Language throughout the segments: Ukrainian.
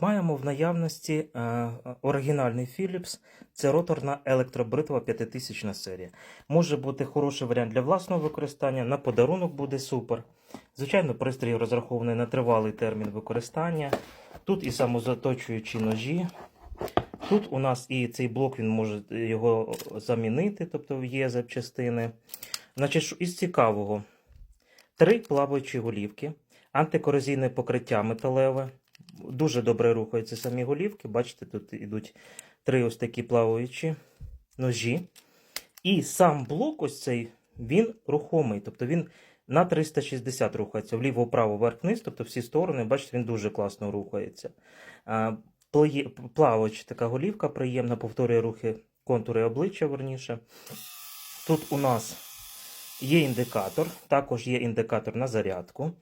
Маємо в наявності е, оригінальний Philips. Це роторна електробритва 5000 серія. Може бути хороший варіант для власного використання, на подарунок буде супер. Звичайно, пристрій розрахований на тривалий термін використання. Тут і самозаточуючі ножі. Тут у нас і цей блок він може його замінити, тобто є запчастини. Значить, із цікавого: три плаваючі голівки, антикорозійне покриття металеве. Дуже добре рухаються самі голівки. Бачите, тут ідуть три ось такі плаваючі ножі. І сам блок, ось цей, він рухомий. Тобто він на 360 рухається вліво, вправо, вверх, вниз, тобто всі сторони, бачите, він дуже класно рухається. Плаваюча така голівка, приємна, повторює рухи контури обличчя, верніше. Тут у нас є індикатор, також є індикатор на зарядку.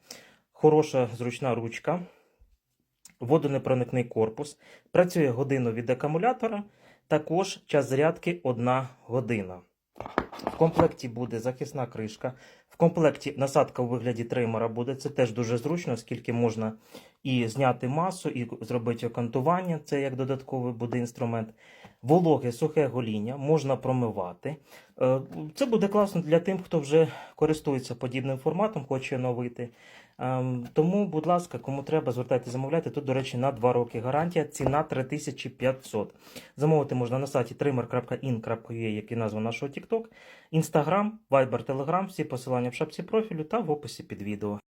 Хороша зручна ручка водонепроникний корпус. Працює годину від акумулятора. Також час зарядки 1 година. В комплекті буде захисна кришка. В комплекті насадка у вигляді тримера буде. Це теж дуже зручно, оскільки можна і зняти масу, і зробити окантування. Це як додатковий буде інструмент. Вологе сухе гоління можна промивати. Е, Це буде класно для тим, хто вже користується подібним форматом, хоче оновити. Ем, Тому, будь ласка, кому треба, звертайте, замовляйте. Тут, до речі, на 2 роки гарантія. Ціна 3500. Замовити можна на сайті trimmer.in.ua, як і назва нашого TikTok, Instagram, Viber, Telegram, всі посилання в шапці профілю та в описі під відео.